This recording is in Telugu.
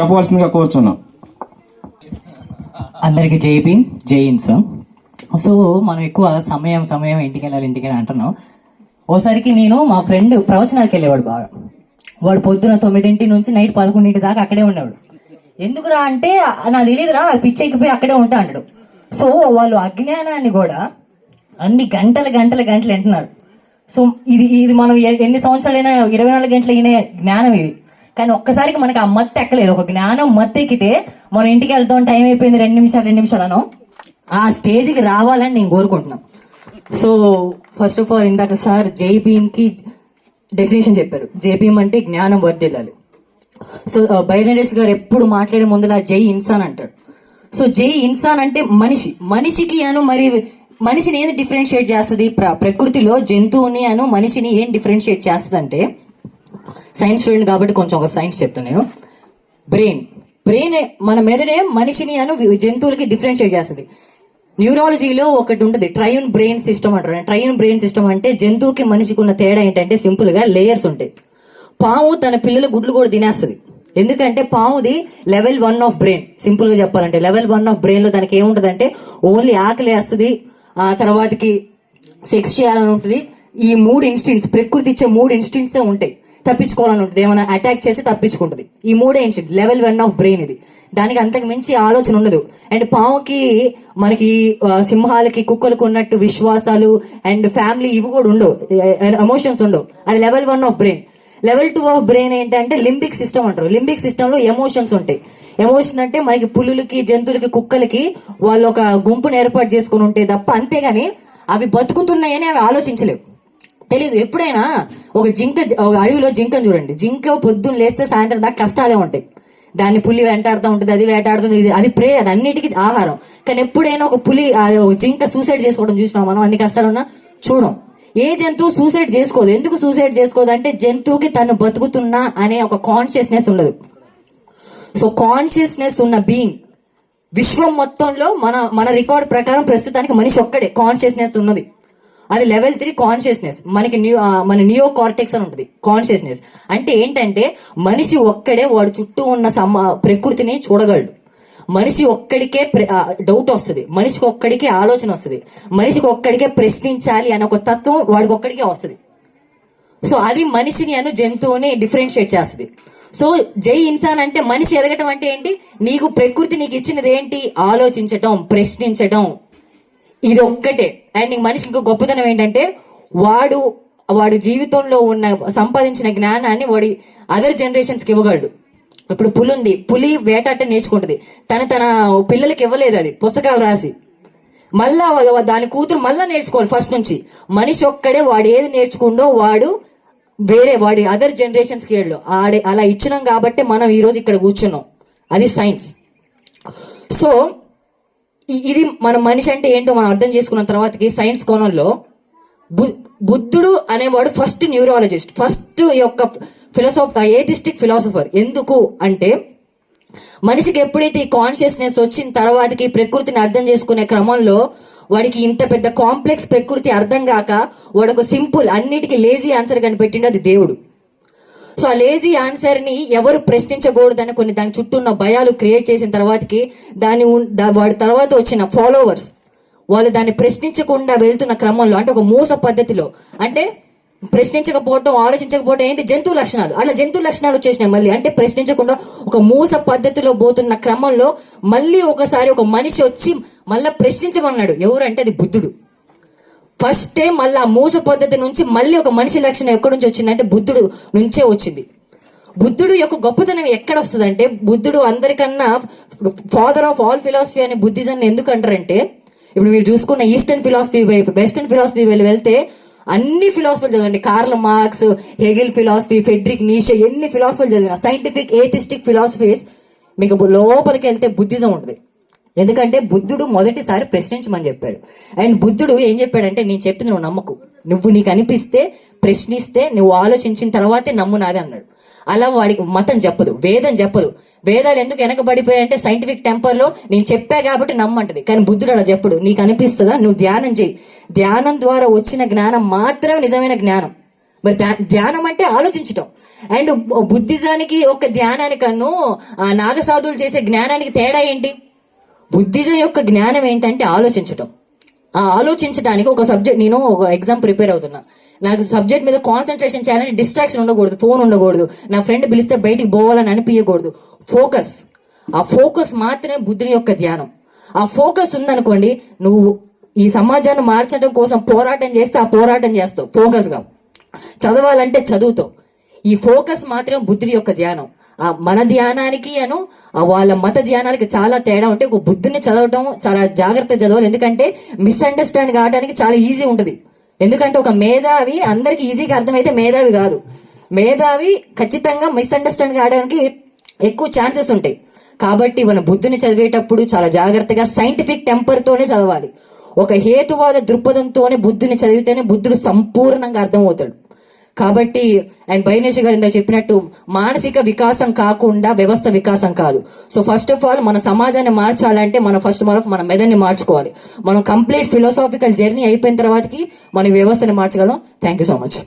చెప్పవలసిందిగా కోరుచున్నాం. అందరికి జై భీమ్ జై సో మనం ఎక్కువ సమయం సమయం ఇంటికి వెళ్ళాలి ఇంటికి వెళ్ళాలి అంటున్నాం. ఓసారికి నేను మా ఫ్రెండ్ ప్రవచనాలకు వెళ్ళేవాడు బాగా. వాడు పొద్దున తొమ్మిదింటి నుంచి నైట్ పదకొండింటి దాకా అక్కడే ఉండేవాడు. ఎందుకురా అంటే నాకు తెలియదురా నాకు అక్కడే ఉంటా అంటాడు. సో వాళ్ళు అజ్ఞానాన్ని కూడా అన్ని గంటలు గంటలు గంటలు వింటున్నారు. సో ఇది ఇది మనం ఎన్ని సంవత్సరాలైనా ఇరవై నాలుగు గంటలు అయిన జ్ఞానం ఇది. కానీ ఒక్కసారికి మనకి ఆ మత్తు ఎక్కలేదు. ఒక జ్ఞానం మత్తు ఎక్కితే మనం ఇంటికి వెళ్తాం టైం అయిపోయింది రెండు నిమిషాలు రెండు నిమిషాలు అనో ఆ స్టేజ్కి రావాలని నేను కోరుకుంటున్నాను సో ఫస్ట్ ఆఫ్ ఆల్ ఇందాక సార్ జై భీమ్కి డెఫినేషన్ చెప్పారు. జై భీమ్ అంటే జ్ఞానం వర్దిల్లాలి సో బైనరేష్ గారు ఎప్పుడు మాట్లాడే ముందులా జై ఇన్సాన్ అంటాడు సో జై ఇన్సాన్ అంటే మనిషి. మనిషికి అను మరి మనిషిని ఏది డిఫరెన్షియేట్ చేస్తుంది? ప్ర- ప్రకృతిలో జంతువుని అను మనిషిని ఏం డిఫరెన్షియేట్ చేస్తుంది అంటే సైన్స్ స్టూడెంట్ కాబట్టి కొంచెం ఒక సైన్స్ చెప్తాను నేను. బ్రెయిన్ బ్రెయిన్ మన మెదడే మనిషిని అను జంతువులకి డిఫరెన్షియేట్ చేస్తుంది. న్యూరాలజీలో ఒకటి ఉంటుంది ట్రయూన్ బ్రెయిన్ సిస్టమ్ అంటారు. ట్రయూన్ బ్రెయిన్ సిస్టమ్ అంటే జంతువుకి మనిషికి ఉన్న తేడా ఏంటంటే సింపుల్గా లేయర్స్ ఉంటాయి. పాము తన పిల్లల గుడ్లు కూడా తినేస్తుంది. ఎందుకంటే పాముది లెవెల్ వన్ ఆఫ్ బ్రెయిన్ సింపుల్గా చెప్పాలంటే లెవెల్ వన్ ఆఫ్ బ్రెయిన్లో దానికి ఏముంటుంది అంటే ఓన్లీ ఆకలి వేస్తుంది ఆ తర్వాతకి సెక్స్ చేయాలని ఉంటుంది. ఈ మూడు ఇన్స్టింట్స్ ప్రకృతి ఇచ్చే మూడు ఇన్స్టింట్సే ఉంటాయి. తప్పించుకోవాలని ఉంటుంది. ఏమైనా అటాక్ చేసి తప్పించుకుంటుంది. ఈ మూడే instinct level one of brain ఇది. దానికి అంతకు మించి ఆలోచన ఉండదు. అండ్ పాముకి మనకి సింహాలకి కుక్కలకు ఉన్నట్టు విశ్వాసాలు అండ్ ఫ్యామిలీ ఇవి కూడా ఉండవు. ఎమోషన్స్ ఉండవు. అది level one of brain level two of brain ఏంటంటే లింబిక్ సిస్టమ్ అంటారు. లింబిక్ సిస్టంలో ఎమోషన్స్ ఉంటాయి. ఎమోషన్ అంటే మనకి పులులకి జంతువులకి కుక్కలకి వాళ్ళు ఒక గుంపును ఏర్పాటు చేసుకుని ఉంటే తప్ప అంతేగాని అవి బతుకుతున్నాయని అవి ఆలోచించలేవు. తెలీదు. ఎప్పుడైనా ఒక జింక ఒక అడవిలో జింకను చూడండి. జింక పొద్దున్న లేస్తే సాయంత్రం దాకా కష్టాలే ఉంటాయి. దాన్ని పులి వెంటాడుతూ ఉంటుంది అది వేటాడుతుంది ఇది అది ప్రే అది అన్నిటికీ ఆహారం. కానీ ఎప్పుడైనా ఒక పులి ఒక జింక సూసైడ్ చేసుకోవడం చూసినాం మనం అన్ని కష్టాలు ఉన్నా చూడం. ఏ జంతువు సూసైడ్ చేసుకోదు. ఎందుకు సూసైడ్ చేసుకోదు అంటే జంతువుకి తను బతుకుతున్నా అనే ఒక కాన్షియస్నెస్ ఉండదు. సో కాన్షియస్నెస్ ఉన్న బీయింగ్ విశ్వం మొత్తంలో మన మన రికార్డ్ ప్రకారం ప్రస్తుతానికి మనిషి ఒక్కడే. కాన్షియస్నెస్ ఉన్నది. అది లెవెల్ త్రీ కాన్షియస్నెస్ మనకి న్యూ మన నియో కార్టెక్స్ అని ఉంటుంది. కాన్షియస్నెస్ అంటే ఏంటంటే మనిషి ఒక్కడే వాడు చుట్టూ ఉన్న సమ ప్రకృతిని చూడగలడు. మనిషి ఒక్కడికే డౌట్ వస్తుంది. మనిషికి ఒక్కడికే ఆలోచన వస్తుంది. మనిషికి ఒక్కడికే ప్రశ్నించాలి అనే ఒక తత్వం వాడికి ఒక్కడికే వస్తుంది. సో అది మనిషిని అను జంతువుని డిఫరెన్షియేట్ చేస్తుంది. సో జై ఇన్సాన్ అంటే మనిషి ఎదగటం అంటే ఏంటి? నీకు ప్రకృతి నీకు ఇచ్చినది ఏంటి? ఆలోచించటం ప్రశ్నించటం. ఇది ఒక్కటే అండ్ ఈ మనిషికి ఇంకో గొప్పతనం ఏంటంటే వాడు వాడు జీవితంలో ఉన్న సంపాదించిన జ్ఞానాన్ని వాడి అదర్ జనరేషన్స్కి ఇవ్వగలడు. ఇప్పుడు పులి ఉంది. పులి వేటాట నేర్చుకుంటుంది. తన తన పిల్లలకి ఇవ్వలేదు అది పుస్తకాలు రాసి. మళ్ళా దాని కూతురు మళ్ళా నేర్చుకోవాలి ఫస్ట్ నుంచి. మనిషి ఒక్కడే వాడు ఏది నేర్చుకుండో వాడు వేరే వాడి అదర్ జనరేషన్స్కి వెళ్ళు ఆడే అలా ఇచ్చినాం కాబట్టి మనం ఈరోజు ఇక్కడ కూర్చున్నాం. అది సైన్స్ సో ఇది మన మనిషి అంటే ఏంటో మనం అర్థం చేసుకున్న తర్వాతకి సైన్స్ కోణంలో బు- బుద్ధుడు అనేవాడు ఫస్ట్ న్యూరాలజిస్ట్ ఫస్ట్ యొక్క ఫిలాసఫ్ ఏథిస్టిక్ ఫిలాసఫర్. ఎందుకు అంటే మనిషికి ఎప్పుడైతే ఈ కాన్షియస్నెస్ వచ్చిన తర్వాతకి ప్రకృతిని అర్థం చేసుకునే క్రమంలో వాడికి ఇంత పెద్ద కాంప్లెక్స్ ప్రకృతి అర్థం కాక వాడు ఒక సింపుల్ అన్నిటికీ లేజీ ఆన్సర్ కనిపెట్టిండు అది దేవుడు. సో ఆ లేజీ ఆన్సర్ని ఎవరు ప్రశ్నించకూడదని కొన్ని దాని చుట్టూ ఉన్న భయాలు క్రియేట్ చేసిన తర్వాతకి దాని వాడి తర్వాత వచ్చిన ఫాలోవర్స్ వాళ్ళు దాన్ని ప్రశ్నించకుండా వెళ్తున్న క్రమంలో అంటే ఒక మూస పద్ధతిలో అంటే ప్రశ్నించకపోవటం ఆలోచించకపోవటం ఏంటి జంతు లక్షణాలు. అలా జంతు లక్షణాలు వచ్చేసినాయి మళ్ళీ. అంటే ప్రశ్నించకుండా ఒక మూస పద్ధతిలో పోతున్న క్రమంలో మళ్ళీ ఒకసారి ఒక మనిషి వచ్చి మళ్ళీ ప్రశ్నించమన్నాడు. ఎవరంటే అది బుద్ధుడు. ఫస్ట్ టైం మళ్ళీ ఆ మూస పద్ధతి నుంచి మళ్ళీ ఒక మనిషి లక్షణం ఎక్కడి నుంచి వచ్చిందంటే బుద్ధుడు నుంచే వచ్చింది. బుద్ధుడు యొక్క గొప్పతనం ఎక్కడ వస్తుందంటే బుద్ధుడు అందరికన్నా ఫాదర్ ఆఫ్ ఆల్ ఫిలాసఫీ అనే బుద్ధిజం ఎందుకు అంటారంటే ఇప్పుడు మీరు చూసుకున్న ఈస్టర్న్ ఫిలాసఫీ వైపు వెస్టర్న్ ఫిలాసఫీ వైపు వెళ్తే అన్ని ఫిలాసఫీలు చదవండి. Karl Marx Hegel philosophy Friedrich Nietzsche ఎన్ని ఫిలాసఫీలు చదివిన సైంటిఫిక్ ఏథిస్టిక్ ఫిలాసఫీస్ మీకు లోపలికి వెళ్తే బుద్ధిజం ఉంటుంది. ఎందుకంటే బుద్ధుడు మొదటిసారి ప్రశ్నించమని చెప్పాడు. అండ్ బుద్ధుడు ఏం చెప్పాడంటే నేను చెప్పింది నువ్వు నమ్మకు. నువ్వు నీకు అనిపిస్తే ప్రశ్నిస్తే నువ్వు ఆలోచించిన తర్వాతే నమ్ము నాది అన్నాడు. అలా వాడికి మతం చెప్పదు వేదం చెప్పదు. వేదాలు ఎందుకు వెనకబడిపోయాయంటే సైంటిఫిక్ టెంపర్లో నేను చెప్పా కాబట్టి నమ్మంటది. కానీ బుద్ధుడు అలా చెప్పడు. నీకు అనిపిస్తుందా? నువ్వు ధ్యానం చేయి ధ్యానం ద్వారా వచ్చిన జ్ఞానం మాత్రమే నిజమైన జ్ఞానం. మరి ధ్యా- ధ్యానం అంటే ఆలోచించటం. అండ్ బుద్ధిజానికి ఒక ధ్యానానికన్ను ఆ నాగసాధువులు చేసే జ్ఞానానికి తేడా ఏంటి? బుద్ధిజం యొక్క జ్ఞానం ఏంటంటే ఆలోచించటం. ఆ ఆలోచించడానికి ఒక సబ్జెక్ట్ నేను ఒక ఎగ్జామ్ ప్రిపేర్ అవుతున్నా. నాకు సబ్జెక్ట్ మీద కాన్సన్ట్రేషన్ చేయాలని డిస్ట్రాక్షన్ ఉండకూడదు ఫోన్ ఉండకూడదు నా ఫ్రెండ్ పిలిస్తే బయటికి పోవాలని అనిపించకూడదు ఫోకస్. ఆ ఫోకస్ మాత్రమే బుద్ధుని యొక్క ధ్యానం. ఆ ఫోకస్ ఉందనుకోండి నువ్వు ఈ సమాజాన్ని మార్చడం కోసం పోరాటం చేస్తే ఆ పోరాటం చేస్తావు ఫోకస్గా. చదవాలంటే చదువుతావు. ఈ ఫోకస్ మాత్రం బుద్ధుడి యొక్క ధ్యానం. మన ధ్యానానికి అను వాళ్ళ మత ధ్యానానికి చాలా తేడా ఉంటే ఒక బుద్ధుని చదవటం చాలా జాగ్రత్త చదవాలి. ఎందుకంటే మిస్అండర్స్టాండ్ కావడానికి చాలా ఈజీ ఉంటుంది. ఎందుకంటే ఒక మేధావి అందరికి ఈజీగా అర్థమైతే మేధావి కాదు. మేధావి ఖచ్చితంగా మిస్అండర్స్టాండ్ కావడానికి ఎక్కువ ఛాన్సెస్ ఉంటాయి. కాబట్టి మన బుద్ధుని చదివేటప్పుడు చాలా జాగ్రత్తగా సైంటిఫిక్ టెంపర్తోనే చదవాలి. ఒక హేతువాద దృక్పథంతోనే బుద్ధుని చదివితేనే బుద్ధుడు సంపూర్ణంగా అర్థమవుతాడు. కాబట్టి అండ్ బైనేష్ గారు ఇందాక చెప్పినట్టు మానసిక వికాసం కాకుండా వ్యవస్థ వికాసం కాదు. సో ఫస్ట్ ఆఫ్ ఆల్ మన సమాజాన్ని మార్చాలంటే మనం ఫస్ట్ ఆఫ్ ఆల్ మన మెదడుని మార్చుకోవాలి. మనం కంప్లీట్ ఫిలోసాఫికల్ జర్నీ అయిపోయిన తర్వాతకి మన వ్యవస్థని మార్చగలం. Thank you so much